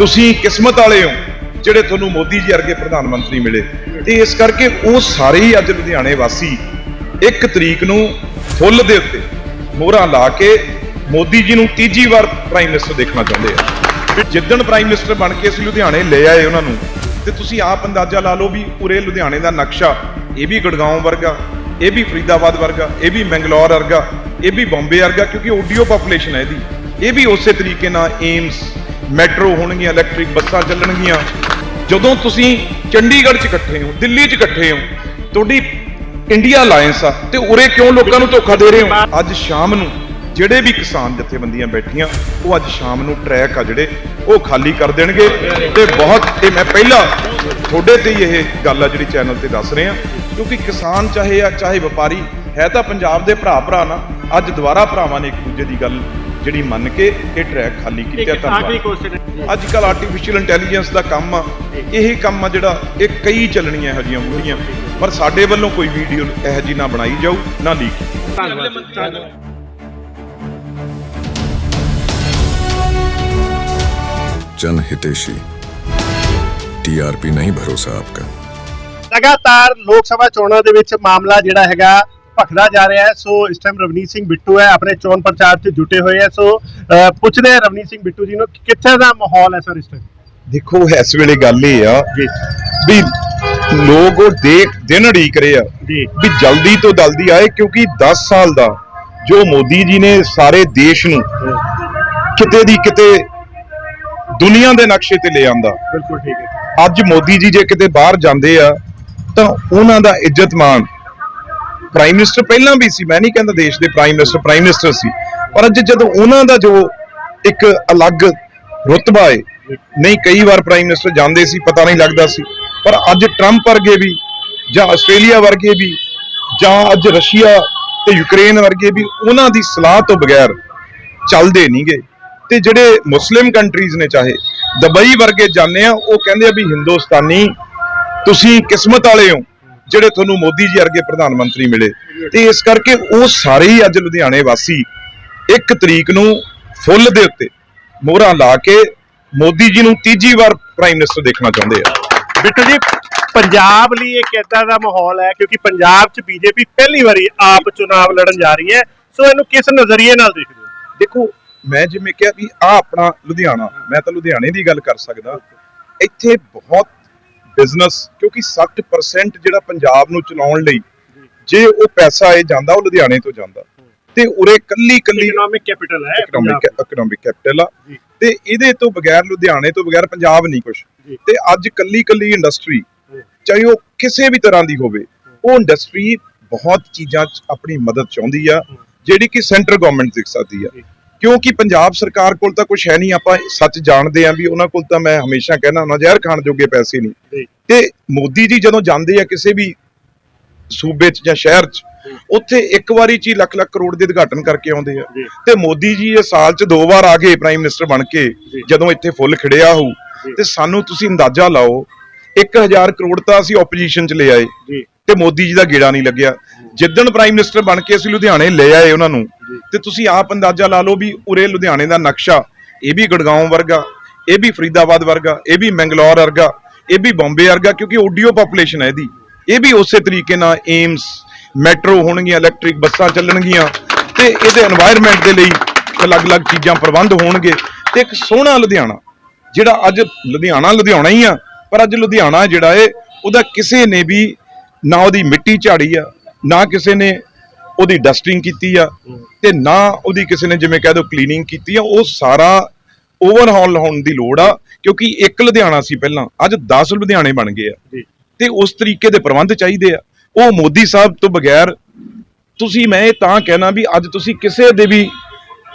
ਤੁਸੀਂ ਕਿਸਮਤ ਵਾਲੇ ਹੋ, ਜਿਹੜੇ ਤੁਹਾਨੂੰ ਮੋਦੀ ਜੀ ਵਰਗੇ ਪ੍ਰਧਾਨ ਮੰਤਰੀ ਮਿਲੇ। ਤੇ ਇਸ ਕਰਕੇ ਉਹ ਸਾਰੇ ਹੀ ਅੱਜ ਲੁਧਿਆਣੇ ਵਾਸੀ ਇੱਕ ਤਰੀਕ ਨੂੰ ਫੁੱਲ ਦੇ ਉੱਤੇ ਮੋਹਰਾਂ ਲਾ ਕੇ ਮੋਦੀ ਜੀ ਨੂੰ ਤੀਜੀ ਵਾਰ ਪ੍ਰਾਈਮ ਮਿਨਿਸਟਰ ਦੇਖਣਾ ਚਾਹੁੰਦੇ ਆ। ਵੀ ਜਿੱਦਣ ਪ੍ਰਾਈਮ ਮਿਨਿਸਟਰ ਬਣ ਕੇ ਅਸੀਂ ਲੁਧਿਆਣੇ ਲੈ ਆਏ ਉਹਨਾਂ ਨੂੰ, ਤੇ ਤੁਸੀਂ ਆਪ ਅੰਦਾਜ਼ਾ ਲਾ ਲਓ ਵੀ ਪੂਰੇ ਲੁਧਿਆਣੇ ਦਾ ਨਕਸ਼ਾ ਇਹ ਵੀ ਗੜਗਾਉਂ ਵਰਗਾ, ਇਹ ਵੀ ਫਰੀਦਾਬਾਦ ਵਰਗਾ, ਇਹ ਵੀ ਮੈਂਗਲੌਰ ਵਰਗਾ, ਇਹ ਵੀ ਬੰਬੇ ਵਰਗਾ, ਕਿਉਂਕਿ ਓਡੀਓ ਪਾਪੂਲੇਸ਼ਨ ਹੈ ਇਹਦੀ। ਇਹ ਵੀ ਉਸੇ ਤਰੀਕੇ ਨਾਲ ਏਮਸ ਮੈਟਰੋ ਹੋਣਗੀਆਂ, ਇਲੈਕਟ੍ਰਿਕ ਬੱਸਾਂ ਚੱਲਣਗੀਆਂ। ਜਦੋਂ ਤੁਸੀਂ ਚੰਡੀਗੜ੍ਹ 'ਚ ਇਕੱਠੇ ਹੋ, ਦਿੱਲੀ 'ਚ ਇਕੱਠੇ ਹੋ, ਤੁਹਾਡੀ ਇੰਡੀਆ ਅਲਾਈਅੰਸ ਆ ਤੇ ਉਰੇ ਕਿਉਂ ਲੋਕਾਂ ਨੂੰ ਧੋਖਾ ਦੇ ਰਹੇ ਹੋ? ਅੱਜ ਸ਼ਾਮ ਨੂੰ ਜਿਹੜੇ ਵੀ ਕਿਸਾਨ ਜਥੇਬੰਦੀਆਂ ਬੈਠੀਆਂ, ਉਹ ਅੱਜ ਸ਼ਾਮ ਨੂੰ ਟਰੈਕ ਆ ਜਿਹੜੇ, ਉਹ ਖਾਲੀ ਕਰ ਦੇਣਗੇ ਤੇ ਬਹੁਤ ਇਹ ਮੈਂ ਪਹਿਲਾਂ ਤੁਹਾਡੇ ਤੇ ਹੀ ਇਹ ਗੱਲ ਆ ਜਿਹੜੀ ਚੈਨਲ ਤੇ ਦੱਸ ਰਹੇ ਆ ਕਿਉਂਕਿ ਕਿਸਾਨ ਚਾਹੇ ਆ, ਚਾਹੇ ਵਪਾਰੀ, ਹੈ ਤਾਂ ਪੰਜਾਬ ਦੇ ਭਰਾ ਭਰਾ ਨਾ, ਅੱਜ ਦੁਬਾਰਾ ਭਰਾਵਾਂ ਨੇ ਇੱਕ ਦੂਜੇ ਦੀ ਗੱਲ ਜਿਹੜੀ ਮੰਨ ਕੇ ਇਹ ਟਰੈਕ ਖਾਲੀ ਕੀਤਾ ਇੱਕ ਆਖਰੀ ਧੰਨਵਾਦ ਕੁਐਸਚਨ ਅੱਜ ਕੱਲ ਆਰਟੀਫੀਸ਼ੀਅਲ ਇੰਟੈਲੀਜੈਂਸ ਦਾ ਕੰਮ ਆ ਇਹ ਕੰਮ ਆ ਜਿਹੜਾ ਇਹ ਕਈ ਚੱਲਣੀਆਂ ਇਹੋ ਜਿਹੀਆਂ ਮੂਹਰੀਆਂ ਪਰ ਸਾਡੇ ਵੱਲੋਂ ਕੋਈ ਵੀਡੀਓ ਇਹੋ ਜਿਹੀ ਨਾ ਬਣਾਈ ਜਾਊ ਨਾ ਲੀਕ ਧੰਨਵਾਦ ਧੰਨਵਾਦ जन हितेशी टीआरपी नहीं भरोसा आपका ਲਗਾਤਾਰ ਲੋਕ ਸਭਾ ਚੋਣਾਂ ਦੇ ਵਿੱਚ ਮਾਮਲਾ ਜਿਹੜਾ ਹੈਗਾ ਭਖਦਾ ਜਾ ਰਿਹਾ ਹੈ। ਸੋ ਇਸ ਟਾਈਮ ਰਵਨੀਤ ਸਿੰਘ ਬਿੱਟੂ ਹੈ ਆਪਣੇ ਚੋਣ ਪ੍ਰਚਾਰ 'ਚ ਜੁਟੇ ਹੋਏ ਹੈ। ਸੋ ਪੁੱਛਦੇ ਆ ਰਵਨੀਤ ਸਿੰਘ ਬਿੱਟੂ ਜੀ ਨੂੰ ਕਿੱਥੇ ਦਾ ਮਾਹੌਲ ਹੈ ਸਰ ਇਸ ਟਾਈਮ ਦੇਖੋ ਇਸ ਵੇਲੇ ਗੱਲ ਇਹ ਆ ਵੀ ਲੋਕ ਉਹ ਦੇਖ ਦਿਨ ਉਡੀਕ ਰਹੇ ਆ ਵੀ ਜਲਦੀ ਤੋਂ ਜਲਦੀ ਆਏ ਕਿਉਂਕਿ 10 ਸਾਲ ਦਾ ਜੋ ਮੋਦੀ ਜੀ ਨੇ ਸਾਰੇ ਦੇਸ਼ ਨੂੰ ਕਿਤੇ ਦੀ ਕਿਤੇ ਦੁਨੀਆ ਦੇ ਨਕਸ਼ੇ ਤੇ ਲੈ ਆਂਦਾ। ਬਿਲਕੁਲ ਠੀਕ ਹੈ। ਅੱਜ ਮੋਦੀ ਜੀ ਜੇ ਕਿਤੇ ਬਾਹਰ ਜਾਂਦੇ ਆ ਤਾਂ ਉਹਨਾਂ ਦਾ ਇੱਜ਼ਤ ਮਾਣ ਪ੍ਰਾਈਮ ਮਿਨਿਸਟਰ ਪਹਿਲਾਂ ਵੀ ਸੀ, ਮੈਂ ਨਹੀਂ ਕਹਿੰਦਾ ਦੇਸ਼ ਦੇ ਪ੍ਰਾਈਮ ਮਿਨਿਸਟਰ ਪ੍ਰਾਈਮ ਮਿਨਿਸਟਰ ਸੀ। ਪਰ ਅੱਜ ਜਦੋਂ ਉਹਨਾਂ ਦਾ ਜੋ ਇੱਕ ਅਲੱਗ ਰੁਤਬਾ ਹੈ ਨਹੀਂ, ਕਈ ਵਾਰ ਪ੍ਰਾਈਮ ਮਿਨਿਸਟਰ ਜਾਂਦੇ ਸੀ, ਪਤਾ ਨਹੀਂ ਲੱਗਦਾ ਸੀ। ਪਰ ਅੱਜ ਟਰੰਪ ਵਰਗੇ ਵੀ, ਜਾਂ ਆਸਟ੍ਰੇਲੀਆ ਵਰਗੇ ਵੀ, ਜਾਂ ਅੱਜ ਰਸ਼ੀਆ ਤੇ ਯੂਕਰੇਨ ਵਰਗੇ ਵੀ, ਉਹਨਾਂ ਦੀ ਸਲਾਹ ਤੋਂ ਬਗੈਰ ਚੱਲਦੇ ਨਹੀਂਗੇ ਤੇ ਜਿਹੜੇ ਮੁਸਲਿਮ ਕੰਟਰੀਜ਼ ਨੇ, ਚਾਹੇ ਦੁਬਈ ਵਰਗੇ ਜਾਂਦੇ ਆ, ਉਹ ਕਹਿੰਦੇ ਆ ਵੀ, ਹਿੰਦੁਸਤਾਨੀ, ਤੁਸੀਂ ਕਿਸਮਤ ਵਾਲੇ ਹੋ। ਜਿਹੜੇ ਤੁਹਾਨੂੰ ਮੋਦੀ ਜੀ ਵਰਗੇ ਪ੍ਰਧਾਨ ਮੰਤਰੀ ਮਿਲੇ। ਤੇ ਇਸ ਕਰਕੇ ਉਹ ਸਾਰੇ ਹੀ ਅੱਜ ਲੁਧਿਆਣੇ ਵਾਸੀ ਇੱਕ ਤਰੀਕ ਨੂੰ ਫੁੱਲ ਦੇ ਉੱਤੇ ਮੋਹਰਾਂ ਲਾ ਕੇ ਮੋਦੀ ਜੀ ਨੂੰ ਤੀਜੀ ਵਾਰ ਪ੍ਰਾਈਮ ਮਿਨਿਸਟਰ ਦੇਖਣਾ ਚਾਹੁੰਦੇ ਆ। ਬਿੱਟੂ ਜੀ ਪੰਜਾਬ ਲਈ ਇੱਕ ਏਦਾਂ ਦਾ ਮਾਹੌਲ ਹੈ ਕਿਉਂਕਿ ਪੰਜਾਬ 'ਚ ਬੀਜੇਪੀ ਪਹਿਲੀ ਵਾਰੀ ਆਪ ਚੁਣਾਵ ਲੜਨ ਜਾ ਰਹੀ ਹੈ। ਸੋ ਇਹਨੂੰ ਕਿਸ ਨਜ਼ਰੀਏ ਨਾਲ ਦੇਖਦੇ ਹੋ? ਦੇਖੋ ਮੈਂ ਜਿਵੇਂ ਕਿਹਾ ਵੀ ਆ ਆਪਣਾ ਲੁਧਿਆਣਾ ਮੈਂ ਤਾਂ ਲੁਧਿਆਣੇ ਦੀ ਗੱਲ ਕਰ ਸਕਦਾ। ਇੱਥੇ ਬਹੁਤ ਬਿਜ਼ਨਸ ਕਿਉਂਕਿ 60% ਜਿਹੜਾ ਪੰਜਾਬ ਨੂੰ ਚਲਾਉਣ ਲਈ ਜੇ ਉਹ ਪੈਸਾ ਇਹ ਜਾਂਦਾ ਉਹ ਲੁਧਿਆਣੇ ਤੋਂ ਜਾਂਦਾ ਤੇ ਉਰੇ ਕੱਲੀ ਕੱਲੀ ਇਕਨੋਮਿਕ ਕੈਪੀਟਲ ਹੈ ਇਕਨੋਮਿਕ। ਇਕਨੋਮਿਕ ਕੈਪੀਟਲ ਆ। ਤੇ ਇਹਦੇ ਤੋਂ ਬਗੈਰ ਲੁਧਿਆਣੇ ਤੋਂ ਬਗੈਰ ਪੰਜਾਬ ਨਹੀਂ ਕੁਝ। ਤੇ ਅੱਜ ਕੱਲੀ ਕੱਲੀ ਇੰਡਸਟਰੀ। ਚਾਹੇ ਉਹ ਕਿਸੇ ਵੀ ਤਰ੍ਹਾਂ ਦੀ ਹੋਵੇ ਉਹ ਇੰਡਸਟਰੀ ਬਹੁਤ ਚੀਜ਼ਾਂ 'ਚ ਆਪਣੀ ਮਦਦ ਚਾਹੁੰਦੀ ਆ ਜਿਹੜੀ ਕਿ ਸੈਂਟਰ ਗਵਰਨਮੈਂਟ ਦੇ ਸਕਦੀ ਆ। ਕਿਉਂਕਿ ਪੰਜਾਬ ਸਰਕਾਰ ਕੋਲ ਤਾਂ ਕੁਝ ਹੈ ਨਹੀਂ ਆਪਾਂ ਸੱਚ ਜਾਣਦੇ ਆ ਵੀ ਉਹਨਾਂ ਕੋਲ ਤਾਂ ਮੈਂ ਹਮੇਸ਼ਾ ਕਹਿੰਦਾ ਹੁੰਦਾ ਜ਼ਹਿਰ ਖਾਣ ਜੋਗੇ ਪੈਸੇ ਨਹੀਂ। ਤੇ ਮੋਦੀ ਜੀ ਜਦੋਂ ਜਾਂਦੇ ਆ ਕਿਸੇ ਵੀ ਸੂਬੇ 'ਚ ਜਾਂ ਸ਼ਹਿਰ 'ਚ ਉੱਥੇ ਇੱਕ ਵਾਰੀ 'ਚ ਹੀ ਲੱਖ ਲੱਖ ਕਰੋੜ ਦੇ ਉਦਘਾਟਨ ਕਰਕੇ ਆਉਂਦੇ ਆ। ਤੇ ਮੋਦੀ ਜੀ ਇਹ ਸਾਲ 'ਚ ਦੋ ਵਾਰ ਆ ਗਏ ਪ੍ਰਾਈਮ ਮਿਨਿਸਟਰ ਬਣ ਕੇ। ਜਦੋਂ ਇੱਥੇ ਫੁੱਲ ਖਿੜਿਆ ਜੀ। ਤੇ ਸਾਨੂੰ ਤੁਸੀਂ ਅੰਦਾਜ਼ਾ ਲਾਓ 1000 ਕਰੋੜ ਤਾਂ ਅਸੀਂ ਆਪੋਜੀਸ਼ਨ 'ਚ ਲੈ ਆਏ ਤੇ ਮੋਦੀ ਜੀ ਦਾ ਗੇੜਾ ਨਹੀਂ ਲੱਗਿਆ ਜਿੱਦਣ ਪ੍ਰਾਈਮ ਮਿਨਿਸਟਰ ਬਣ ਕੇ ਅਸੀਂ ਲੁਧਿਆਣੇ ਲੈ ਆਏ ਉਹਨਾਂ ਨੂੰ। ਤੇ ਤੁਸੀਂ ਆਪ ਅੰਦਾਜ਼ਾ ਲਾ ਲਓ ਵੀ ਉਰੇ ਲੁਧਿਆਣੇ ਦਾ ਨਕਸ਼ਾ, ਇਹ ਵੀ ਗੜਗਾਉਂ ਵਰਗਾ, ਇਹ ਵੀ ਫਰੀਦਾਬਾਦ ਵਰਗਾ, ਇਹ ਵੀ ਮੰਗਲੌਰ ਵਰਗਾ, ਇਹ ਵੀ ਬੰਬੇ ਵਰਗਾ, ਕਿਉਂਕਿ ਓਡੀਓ ਪੋਪੂਲੇਸ਼ਨ ਹੈ ਇਹਦੀ। ਇਹ ਵੀ ਉਸੇ ਤਰੀਕੇ ਨਾਲ ਏਮਸ ਮੈਟਰੋ ਹੋਣਗੀਆਂ ਇਲੈਕਟ੍ਰਿਕ ਬੱਸਾਂ ਚੱਲਣਗੀਆਂ, ਤੇ ਇਹਦੇ এনवायरमेंट ਦੇ ਲਈ ਅਲੱਗ-ਅਲੱਗ ਚੀਜ਼ਾਂ ਪ੍ਰਬੰਧ ਹੋਣਗੇ। ਤੇ ਇੱਕ ਸੋਹਣਾ ਲੁਧਿਆਣਾ, ਜਿਹੜਾ ਅੱਜ ਲੁਧਿਆਣਾ ਲੁਧਿਆਣਾ ਹੀ ਆ, ਪਰ ਅੱਜ ਲੁਧਿਆਣਾ ਜਿਹੜਾ ਏ, ਉਹਦਾ ਕਿਸੇ ਨੇ ਵੀ ਨਾ ਉਹਦੀ ਮਿੱਟੀ ਝਾੜੀ ਆ, ਨਾ ਕਿਸੇ ਨੇ ਉਹਦੀ ਡਸਟਿੰਗ ਕੀਤੀ ਆ ਤੇ ਨਾ ਉਹਦੀ ਕਿਸੇ ਨੇ ਜਿਵੇਂ ਕਹਿ ਦੋ ਕਲੀਨਿੰਗ ਕੀਤੀ ਆ ਉਹ ਸਾਰਾ ਓਵਰਹਾਲ ਹੋਣ ਦੀ ਲੋੜ ਆ ਕਿਉਂਕਿ ਇੱਕ ਲੁਧਿਆਣਾ ਸੀ ਪਹਿਲਾਂ ਅੱਜ 10 ਲੁਧਿਆਣੇ ਬਣ ਗਏ ਆ। ਤੇ ਉਸ ਤਰੀਕੇ ਦੇ ਪ੍ਰਬੰਧ ਚਾਹੀਦੇ ਆ। ਉਹ ਮੋਦੀ ਸਾਹਿਬ ਤੋਂ ਬਗੈਰ ਤੁਸੀਂ ਮੈਂ ਇਹ ਤਾਂ ਕਹਿਣਾ ਵੀ ਅੱਜ ਤੁਸੀਂ ਕਿਸੇ ਦੇ ਵੀ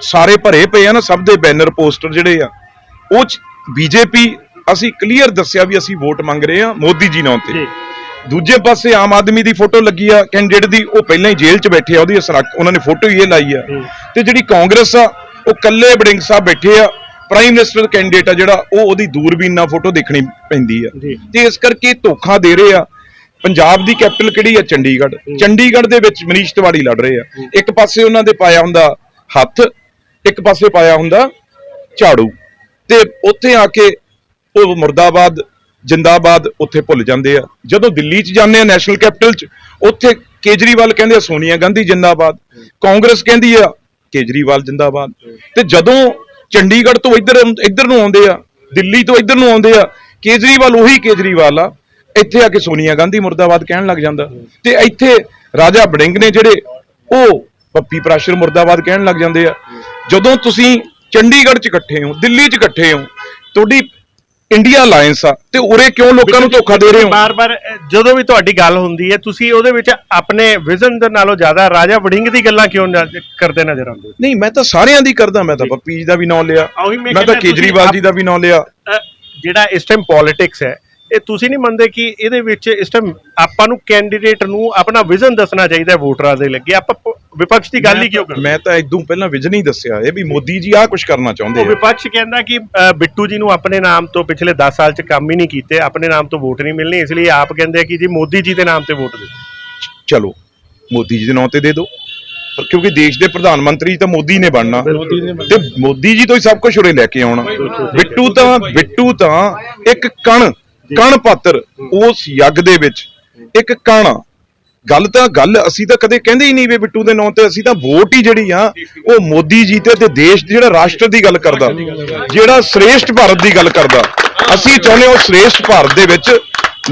ਸਾਰੇ ਭਰੇ ਪਏ ਆ ਨਾ ਸਭ ਦੇ ਬੈਨਰ ਪੋਸਟਰ ਜਿਹੜੇ ਆ ਉਹ ਚ ਬੀਜੇਪੀ ਅਸੀਂ ਕਲੀਅਰ ਦੱਸਿਆ ਵੀ ਅਸੀਂ ਵੋਟ ਮੰਗ ਰਹੇ ਆ ਮੋਦੀ ਜੀ ਨਾਂ ਤੇ। ਦੂਜੇ ਪਾਸੇ ਆਮ ਆਦਮੀ ਦੀ ਫੋਟੋ ਲੱਗੀ ਆ ਕੈਂਡੀਡੇਟ ਦੀ ਉਹ ਪਹਿਲਾਂ ਹੀ ਜੇਲ੍ਹ 'ਚ ਬੈਠੇ ਆ ਉਹਦੀ ਉਹਨਾਂ ਨੇ ਫੋਟੋ ਹੀ ਇਹ ਲਾਈ ਆ। ਤੇ ਜਿਹੜੀ ਕਾਂਗਰਸ ਆ ਉਹ ਕੱਲੇ ਬੜਿੰਗ ਸਾਹਿਬ ਬੈਠੇ ਆ ਪ੍ਰਾਈਮ ਮਿਨਿਸਟਰ ਕੈਂਡੀਡੇਟ ਆ ਜਿਹੜਾ ਉਹ ਉਹਦੀ ਦੂਰਬੀਨ ਨਾਲ ਫੋਟੋ ਦੇਖਣੀ ਪੈਂਦੀ ਆ। ਤੇ ਇਸ ਕਰਕੇ ਧੋਖਾ ਦੇ ਰਹੇ ਆ। ਪੰਜਾਬ ਦੀ ਕੈਪੀਟਲ ਕਿਹੜੀ ਆ? ਚੰਡੀਗੜ੍ਹ। ਚੰਡੀਗੜ੍ਹ ਦੇ ਵਿੱਚ ਮਨੀਸ਼ ਤਿਵਾੜੀ ਲੜ ਰਹੇ ਆ। ਇੱਕ ਪਾਸੇ ਉਹਨਾਂ ਦੇ ਪਾਇਆ ਹੁੰਦਾ ਹੱਥ ਇੱਕ ਪਾਸੇ ਪਾਇਆ ਹੁੰਦਾ ਝਾੜੂ। ਤੇ ਉੱਥੇ ਆ ਕੇ ਉਹ ਮੁਰਦਾਬਾਦ ਜਿੰਦਾਬਾਦ ਉੱਥੇ ਭੁੱਲ ਜਾਂਦੇ ਆ। ਜਦੋਂ ਦਿੱਲੀ 'ਚ ਜਾਂਦੇ ਆ ਨੈਸ਼ਨਲ ਕੈਪੀਟਲ 'ਚ, ਉੱਥੇ ਕੇਜਰੀਵਾਲ ਕਹਿੰਦੇ ਆ, ਸੋਨੀਆ ਗਾਂਧੀ ਜਿੰਦਾਬਾਦ। ਕਾਂਗਰਸ ਕਹਿੰਦੀ ਆ, ਕੇਜਰੀਵਾਲ ਜਿੰਦਾਬਾਦ। ਤੇ ਜਦੋਂ ਚੰਡੀਗੜ੍ਹ ਤੋਂ ਇੱਧਰ ਇੱਧਰ ਨੂੰ ਆਉਂਦੇ ਆ, ਦਿੱਲੀ ਤੋਂ ਇੱਧਰ ਨੂੰ ਆਉਂਦੇ ਆ, ਕੇਜਰੀਵਾਲ ਉਹੀ ਕੇਜਰੀਵਾਲ ਆ। ਇੱਥੇ ਆ ਕੇ ਸੋਨੀਆ ਗਾਂਧੀ ਮੁਰਦਾਬਾਦ ਕਹਿਣ ਲੱਗ ਜਾਂਦਾ। ਤੇ ਇੱਥੇ ਰਾਜਾ ਬੜਿੰਗ ਨੇ ਜਿਹੜੇ ਉਹ ਪੱਪੀ ਪ੍ਰਾਸ਼ਰ ਮੁਰਦਾਬਾਦ ਕਹਿਣ ਲੱਗ ਜਾਂਦੇ ਆ। ਜਦੋਂ ਤੁਸੀਂ ਚੰਡੀਗੜ੍ਹ 'ਚ ਇਕੱਠੇ ਹੋ, ਦਿੱਲੀ 'ਚ ਇਕੱਠੇ ਹੋ, ਤੁਹਾਡੀ ਇੰਡੀਆ ਅਲਾਈਅੰਸ ਆ ਤੇ ਉਰੇ ਕਿਉਂ ਲੋਕਾਂ ਨੂੰ ਧੋਖਾ ਦੇ ਰਹੇ ਹੋ? ਬਾਰ-ਬਾਰ ਜਦੋਂ ਵੀ ਤੁਹਾਡੀ ਗੱਲ ਹੁੰਦੀ ਹੈ ਤੁਸੀਂ ਉਹਦੇ ਵਿੱਚ ਆਪਣੇ ਵਿਜ਼ਨ ਦੇ ਨਾਲੋਂ ਜ਼ਿਆਦਾ ਰਾਜਾ ਵੜਿੰਗ ਦੀ ਗੱਲਾਂ ਕਿਉਂ ਕਰਦੇ ਨਜ਼ਰ ਆਉਂਦੇ? ਨਹੀਂ ਮੈਂ ਤਾਂ ਸਾਰਿਆਂ ਦੀ ਕਰਦਾ ਮੈਂ ਤਾਂ ਪੱਪੀ ਜੀ ਦਾ ਵੀ ਨਾਂ ਲਿਆ ਮੈਂ ਤਾਂ ਕੇਜਰੀਵਾਲ ਜੀ ਦਾ ਵੀ ਨਾਂ ਲਿਆ। ਜਿਹੜਾ ਇਸ ਟਾਈਮ ਪੋਲਿਟਿਕਸ ਹੈ ਇਹ ਤੁਸੀਂ ਨਹੀਂ ਮੰਨਦੇ ਕਿ ਇਹਦੇ ਵਿੱਚ ਇਸ ਟਾਈਮ ਆਪਾਂ ਨੂੰ ਕੈਂਡੀਡੇਟ ਨੂੰ ਆਪਣਾ ਵਿਜ਼ਨ ਦੱਸਣਾ ਚਾਹੀਦਾ ਹੈ ਵੋਟਰਾਂ ਦੇ ਲੱਗੇ ਆਪਾਂ ਪ- ਵਿਪਕਸ਼ ਦੀ ਗੱਲ ਹੀ ਕਿਉਂ ਕਰਦੇ ਮੈਂ ਤਾਂ ਇਦੋਂ ਪਹਿਲਾਂ ਵਿਜਨ ਹੀ ਦੱਸਿਆ ਇਹ ਵੀ ਮੋਦੀ ਜੀ ਆਹ ਕੁਝ ਕਰਨਾ ਚਾਹੁੰਦੇ ਉਹ ਆ ਵਿਪਕਸ਼ ਕਹਿੰਦਾ ਕਿ ਅ, ਬਿੱਟੂ ਜੀ ਨੂੰ ਆਪਣੇ ਨਾਮ ਤੋਂ ਪਿਛਲੇ 10 ਸਾਲ ਚ ਕੰਮ ਹੀ ਨਹੀਂ ਕੀਤੇ ਆਪਣੇ ਨਾਮ ਤੋਂ ਵੋਟ ਨਹੀਂ ਮਿਲਣੀ ਇਸ ਲਈ ਆਪ ਕਹਿੰਦੇ ਆ ਕਿ ਜੀ ਮੋਦੀ ਜੀ ਦੇ ਨਾਮ ਤੇ ਵੋਟ ਦਿਓ। ਚਲੋ ਮੋਦੀ ਜੀ ਦੇ ਨਾਂ ਤੇ ਦੇ ਦਿਓ। ਪਰ ਕਿਉਂਕਿ ਦੇਸ਼ ਦੇ ਪ੍ਰਧਾਨ ਮੰਤਰੀ ਤਾਂ ਮੋਦੀ ਨੇ ਬਣਨਾ। ਤੇ ਮੋਦੀ ਜੀ ਤੋਂ ਹੀ ਸਭ ਕੁਝ ਉਰੇ ਲੈ ਕੇ ਆਉਣਾ। ਬਿੱਟੂ ਤਾਂ ਬਿੱਟੂ ਤਾਂ ਇੱਕ ਕਣ ਕਣ ਪਾਤਰ ਉਸ ਯੱਗ ਦੇ ਵਿੱਚ। ਇੱਕ ਕਣ। ਆ ਗੱਲ ਤਾਂ ਗੱਲ ਅਸੀਂ ਤਾਂ ਕਦੇ ਕਹਿੰਦੇ ਹੀ ਨਹੀਂ ਵੀ ਬਿੱਟੂ ਦੇ ਨਾਂ ਤੇ ਅਸੀਂ ਤਾਂ ਵੋਟ ਹੀ ਜਿਹੜੀ ਆ ਉਹ ਮੋਦੀ ਜੀ ਤੇ ਤੇ ਦੇਸ਼ ਜਿਹੜਾ ਰਾਸ਼ਟਰ ਦੀ ਗੱਲ ਕਰਦਾ ਜਿਹੜਾ ਸ੍ਰੇਸ਼ਟ ਭਾਰਤ ਦੀ ਗੱਲ ਕਰਦਾ। ਅਸੀਂ ਚਾਹੁੰਦੇ ਹਾਂ ਉਹ ਸ੍ਰੇਸ਼ਟ ਭਾਰਤ ਦੇ ਵਿੱਚ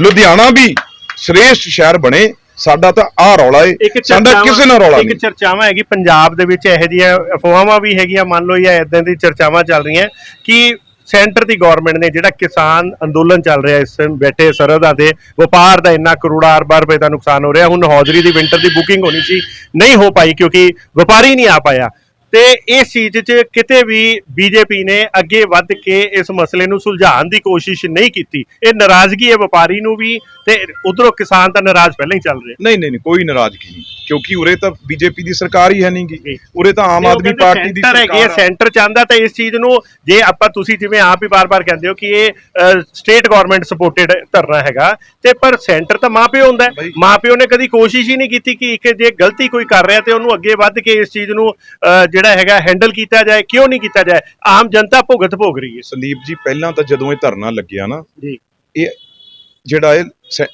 ਲੁਧਿਆਣਾ ਵੀ ਸ੍ਰੇਸ਼ਟ ਸ਼ਹਿਰ ਬਣੇ। ਸਾਡਾ ਤਾਂ ਆਹ ਰੌਲਾ ਏ। ਇੱਕ ਸਾਡਾ ਕਿਸੇ ਨਾਲ ਰੌਲਾ ਇੱਕ ਨਹੀਂ। ਚਰਚਾਵਾਂ ਹੈਗੀ ਪੰਜਾਬ ਦੇ ਵਿੱਚ ਇਹੋ ਜਿਹੀਆਂ ਅਫਵਾਹਾਂ ਵੀ ਹੈਗੀਆਂ। ਮੰਨ ਲਓ ਜਾਂ ਇਦਾਂ ਦੀ ਚਰਚਾਵਾਂ ਚੱਲ ਰਹੀਆਂ। ਕਿ ਸੈਂਟਰ ਦੀ ਗਵਰਨਮੈਂਟ ਨੇ ਜਿਹੜਾ ਕਿਸਾਨ ਅੰਦੋਲਨ ਚੱਲ ਰਿਹਾ ਇਸ ਟਾਈਮ ਬੈਠੇ ਸਰਹੱਦਾਂ ਤੇ, ਵਪਾਰ ਦਾ ਇੰਨਾ ਕਰੋੜਾਂ ਅਰਬਾਂ ਰੁਪਏ ਦਾ ਨੁਕਸਾਨ ਹੋ ਰਿਹਾ। ਹੁਣ ਹੌਜ਼ਰੀ ਦੀ ਵਿੰਟਰ ਦੀ ਬੁਕਿੰਗ ਹੋਣੀ ਸੀ, ਨਹੀਂ ਹੋ ਪਾਈ ਕਿਉਂਕਿ ਵਪਾਰੀ ਨਹੀਂ ਆ ਪਾਇਆ। ਤੇ ਇਸ ਚੀਜ਼ 'ਚ ਕਿਤੇ ਵੀ ਬੀਜੇਪੀ ਨੇ ਅੱਗੇ ਵੱਧ ਕੇ ਇਸ ਮਸਲੇ ਨੂੰ ਸੁਲਝਾਉਣ ਦੀ ਕੋਸ਼ਿਸ਼ ਨਹੀਂ ਕੀਤੀ। ਇਹ ਨਾਰਾਜ਼ਗੀ ਹੈ ਵਪਾਰੀ ਨੂੰ ਵੀ ਤੇ ਉਧਰੋਂ ਕਿਸਾਨ ਤਾਂ ਨਾਰਾਜ਼ ਪਹਿਲਾਂ ਹੀ ਚੱਲ ਰਹੇ। ਨਹੀਂ ਨਹੀਂ ਨਹੀਂ ਕੋਈ ਨਾਰਾਜ਼ਗੀ ਨਹੀਂ ਕਿਉਂਕਿ ਉਰੇ ਤਾਂ ਬੀਜੇਪੀ ਦੀ ਸਰਕਾਰ ਹੀ ਹੈ ਨਹੀਂਗੀ। ਉਰੇ ਤਾਂ ਆਮ ਆਦਮੀ ਪਾਰਟੀ ਦੀ ਹੈਗੀ ਹੈ ਸਰਕਾਰ ਆ। ਸੈਂਟਰ ਚਾਹੁੰਦਾ ਤਾਂ ਇਸ ਚੀਜ਼ ਨੂੰ ਜੇ ਆਪਾਂ ਤੁਸੀਂ ਜਿਵੇਂ ਆਪ ਹੀ ਬਾਰ-ਬਾਰ ਕਹਿੰਦੇ ਹੋ ਕਿ ਇਹ ਸਟੇਟ ਗਵਰਨਮੈਂਟ ਸਪੋਰਟਡ ਧਰਨਾ ਹੈਗਾ ਤੇ ਪਰ ਸੈਂਟਰ ਤਾਂ ਮਾਪਿਓ ਹੁੰਦਾ ਮਾਪਿਓ ਨੇ ਕਦੀ ਕੋਸ਼ਿਸ਼ ਹੀ ਨਹੀਂ ਕੀਤੀ ਕਿ ਇੱਕ ਜੇ ਗਲਤੀ ਕੋਈ ਕਰ ਰਿਹਾ ਤੇ ਉਹਨੂੰ ਅੱਗੇ ਵੱਧ ਕੇ ਇਸ ਚੀਜ਼ ਨੂੰ ਜਿਹੜਾ ਹੈਗਾ ਹੈਂਡਲ ਕੀਤਾ ਜਾਏ ਕਿਉਂ ਨਹੀਂ ਕੀਤਾ ਜਾਏ? ਆਮ ਜਨਤਾ ਭੁਗਤ ਭੋਗ ਰਹੀ ਹੈ। ਸੰਦੀਪ ਜੀ ਪਹਿਲਾਂ ਤਾਂ ਜਦੋਂ ਇਹ ਧਰਨਾ ਲੱਗਿਆ ਨਾ ਜੀ। ਇਹ ਜਿਹੜਾ ਇਹ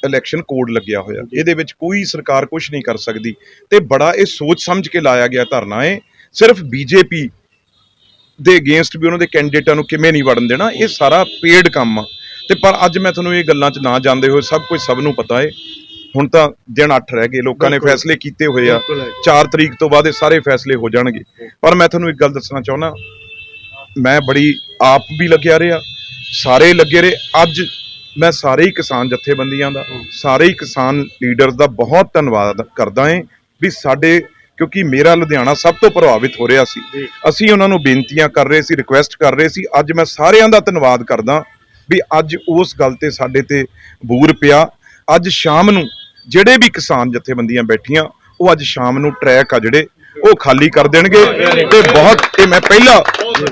ਇਲੈਕਸ਼ਨ ਕੋਡ ਲੱਗਿਆ ਹੋਇਆ ਇਹਦੇ ਵਿੱਚ ਕੋਈ ਸਰਕਾਰ ਕੁਝ ਨਹੀਂ ਕਰ ਸਕਦੀ। ਤੇ ਬੜਾ ਇਹ ਸੋਚ ਸਮਝ ਕੇ ਲਾਇਆ ਗਿਆ ਧਰਨਾ ਹੈ ਸਿਰਫ ਬੀਜੇਪੀ ਦੇ ਅਗੇਂਸਟ ਵੀ ਉਹਨਾਂ ਦੇ ਕੈਂਡੀਡੇਟਾਂ ਨੂੰ ਕਿਵੇਂ ਨਹੀਂ ਵੜਨ ਦੇਣਾ ਇਹ ਸਾਰਾ ਪੇਡ ਕੰਮ ਆ। ਤੇ ਪਰ ਅੱਜ ਮੈਂ ਤੁਹਾਨੂੰ ਇਹ ਗੱਲਾਂ 'ਚ ਨਾ ਜਾਂਦੇ ਹੋਏ ਸਭ ਕੁਝ ਸਭ ਨੂੰ ਪਤਾ ਹੈ। ਹੁਣ ਤਾਂ ਦਿਨ 8 ਰਹਿ ਗਏ ਲੋਕਾਂ ਨੇ। ਫੈਸਲੇ ਕੀਤੇ ਹੋਏ ਆ ਬਿਲਕੁਲ ਹੈ। 4 ਤਰੀਕ ਤੋਂ ਬਾਅਦ ਇਹ ਸਾਰੇ ਫੈਸਲੇ ਹੋ ਜਾਣਗੇ ਪਰ ਮੈਂ ਤੁਹਾਨੂੰ ਇੱਕ ਗੱਲ ਦੱਸਣਾ ਚਾਹੁੰਦਾ ਮੈਂ ਬੜੀ ਆਪ ਵੀ ਲੱਗਿਆ ਰਿਹਾ ਸਾਰੇ ਲੱਗੇ ਰਹੇ ਅੱਜ ਮੈਂ ਸਾਰੇ ਹੀ ਕਿਸਾਨ ਜਥੇਬੰਦੀਆਂ ਦਾ ਸਾਰੇ ਹੀ ਕਿਸਾਨ ਲੀਡਰਸ ਦਾ ਬਹੁਤ ਧੰਨਵਾਦ ਕਰਦਾ ਹਾਂ ਵੀ ਸਾਡੇ ਕਿਉਂਕਿ ਮੇਰਾ ਲੁਧਿਆਣਾ ਸਭ ਤੋਂ ਪ੍ਰਭਾਵਿਤ ਹੋ ਰਿਹਾ ਸੀ। ਅਸੀਂ ਉਹਨਾਂ ਨੂੰ ਬੇਨਤੀਆਂ ਕਰ ਰਹੇ ਸੀ ਰਿਕੁਐਸਟ ਕਰ ਰਹੇ ਸੀ ਅੱਜ ਮੈਂ ਸਾਰਿਆਂ ਦਾ ਧੰਨਵਾਦ ਕਰਦਾ ਵੀ ਅੱਜ ਉਸ ਗੱਲ ਤੇ ਸਾਡੇ ਤੇ ਬੂਰ ਪਿਆ ਅੱਜ ਸ਼ਾਮ ਨੂੰ ਜਿਹੜੇ ਵੀ ਕਿਸਾਨ ਜਥੇਬੰਦੀਆਂ ਬੈਠੀਆਂ, ਉਹ ਅੱਜ ਸ਼ਾਮ ਨੂੰ ਟਰੈਕ ਆ ਜਿਹੜੇ, ਉਹ ਖਾਲੀ ਕਰ ਦੇਣਗੇ ਤੇ ਬਹੁਤ, ਇਹ ਮੈਂ ਪਹਿਲਾਂ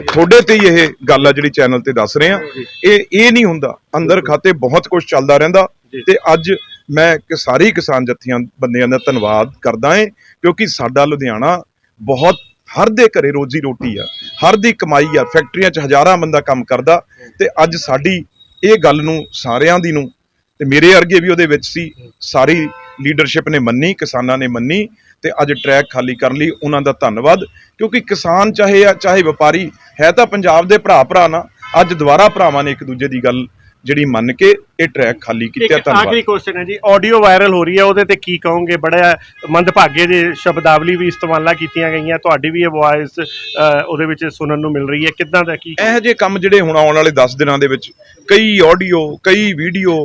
ਤੁਹਾਡੇ ਤੇ ਹੀ ਇਹ ਗੱਲ ਆ ਜਿਹੜੀ ਚੈਨਲ ਤੇ ਦੱਸ ਰਿਹਾ। ਇਹ ਇਹ ਨਹੀਂ ਹੁੰਦਾ, ਅੰਦਰ ਖਾਤੇ ਬਹੁਤ ਕੁਝ ਚੱਲਦਾ ਰਹਿੰਦਾ ਤੇ ਅੱਜ ਮੈਂ ਕਿ ਸਾਰੇ ਕਿਸਾਨ ਜਥੀਆਂ ਬੰਦਿਆਂ ਦਾ ਧੰਨਵਾਦ ਕਰਦਾ ਹਾਂ ਕਿਉਂਕਿ ਸਾਡਾ ਲੁਧਿਆਣਾ ਬਹੁਤ, ਹਰ ਦੇ ਘਰੇ ਰੋਜੀ ਰੋਟੀ ਆ, ਹਰ ਦੀ ਕਮਾਈ ਆ, ਫੈਕਟਰੀਆਂ 'ਚ ਹਜ਼ਾਰਾਂ ਬੰਦਾ ਕੰਮ ਕਰਦਾ ਤੇ ਅੱਜ ਸਾਡੀ ਇਹ ਗੱਲ ਨੂੰ ਸਾਰਿਆਂ ਦੀ ਨੂੰ ਤੇ ਮੇਰੇ ਵਰਗੇ ਵੀ ਉਹਦੇ ਵਿੱਚ ਸੀ। ਸਾਰੀ ਲੀਡਰਸ਼ਿਪ ਨੇ ਮੰਨੀ ਕਿਸਾਨਾਂ ਨੇ ਮੰਨੀ ਤੇ ਅੱਜ ਟਰੈਕ ਖਾਲੀ ਕਰਨ ਲਈ ਉਹਨਾਂ ਦਾ ਧੰਨਵਾਦ। ਕਿਉਂਕਿ ਕਿਸਾਨ ਚਾਹੇ ਆ ਚਾਹੇ ਵਪਾਰੀ ਹੈ ਤਾਂ ਪੰਜਾਬ ਦੇ ਭਰਾ ਭਰਾ ਨਾ। ਅੱਜ ਦੁਬਾਰਾ ਭਰਾਵਾਂ ਨੇ ਇੱਕ ਦੂਜੇ ਦੀ ਗੱਲ ਜਿਹੜੀ ਮੰਨ ਕੇ ਇਹ ਟਰੈਕ ਖਾਲੀ ਕੀਤਾ ਇੱਕ ਧੰਨਵਾਦ। ਆਖਰੀ ਕੁਐਸਚਨ ਹੈ ਜੀ। ਆਡੀਓ ਵਾਇਰਲ ਹੋ ਰਹੀ ਹੈ ਉਹਦੇ ਤੇ ਕੀ ਕਹੋਗੇ? ਬੜਾ ਮੰਦਭਾਗੇ ਦੇ ਸ਼ਬਦਾਵਲੀ ਵੀ ਇਸਤੇਮਾਲਾਂ ਕੀਤੀਆਂ ਗਈਆਂ। ਤੁਹਾਡੀ ਵੀ ਇਹ ਵੌਇਸ ਉਹਦੇ ਵਿੱਚ ਸੁਣਨ ਨੂੰ ਮਿਲ ਰਹੀ ਹੈ। ਕਿੱਦਾਂ ਦਾ ਕੀ ਇਹੋ ਜਿਹੇ ਕੰਮ ਜਿਹੜੇ ਹੁਣ ਆਉਣ ਵਾਲੇ 10 ਦਿਨਾਂ ਦੇ ਵਿੱਚ ਕਈ ਆਡੀਓ ਕਈ ਵੀਡੀਓ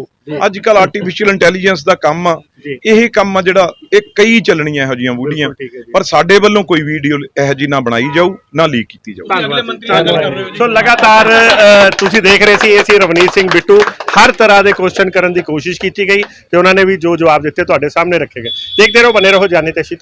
ਅੱਜ ਕੱਲ ਆਰਟੀਫੀਸ਼ੀਅਲ ਇੰਟੈਲੀਜੈਂਸ ਦਾ ਕੰਮ ਆ। ਇਹ ਕੰਮ ਆ ਜਿਹੜਾ ਇਹ ਕਈ ਚੱਲਣੀਆਂ ਇਹੋ ਜੀਆਂ ਵੀਡੀਆਂ। ਪਰ ਸਾਡੇ ਵੱਲੋਂ ਕੋਈ ਵੀਡੀਓ ਇਹੋ ਜੀ ਨਾ ਬਣਾਈ ਜਾਊ ਨਾ ਲੀਕ ਕੀਤੀ ਜਾਊ। ਸੋ ਲਗਾਤਾਰ ਤੁਸੀਂ ਦੇਖ ਰਹੇ ਸੀ ਇਹ ਸੀ ਰਵਨੀਤ ਸਿੰਘ ਬਿੱਟੂ। ਹਰ ਤਰ੍ਹਾਂ ਦੇ ਕੁਐਸਚਨ ਕਰਨ ਦੀ ਕੋਸ਼ਿਸ਼ ਕੀਤੀ ਗਈ ਤੇ ਉਹਨਾਂ ਨੇ ਵੀ ਜੋ ਜਵਾਬ ਦਿੱਤੇ ਤੁਹਾਡੇ ਸਾਹਮਣੇ ਰੱਖੇ ਗਏ। ਦੇਖਦੇ ਰਹੋ ਬਨੇ ਰਹੋ ਜਾਣੇ ਤੇ ਸ਼ਿਤਾ